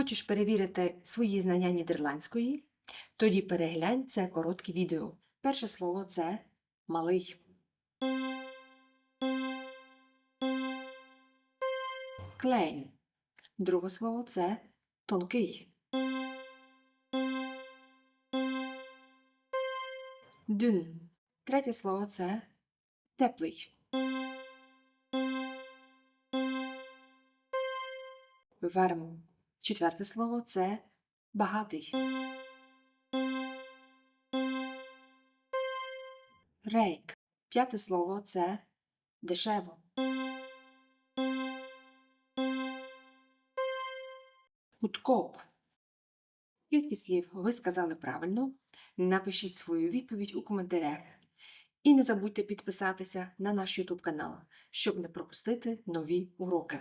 Хочеш перевірити свої знання нідерландської? Тоді переглянь це коротке відео. Перше слово це малий. Klein. Друге слово це тонкий. Dünn. Третє слово це теплий. Warm. Четверте слово це багатий. Рейк. П'яте слово це дешево. Гудкоп. Скільки слів ви сказали правильно? Напишіть свою відповідь у коментарях. І не забудьте підписатися на наш YouTube канал, щоб не пропустити нові уроки.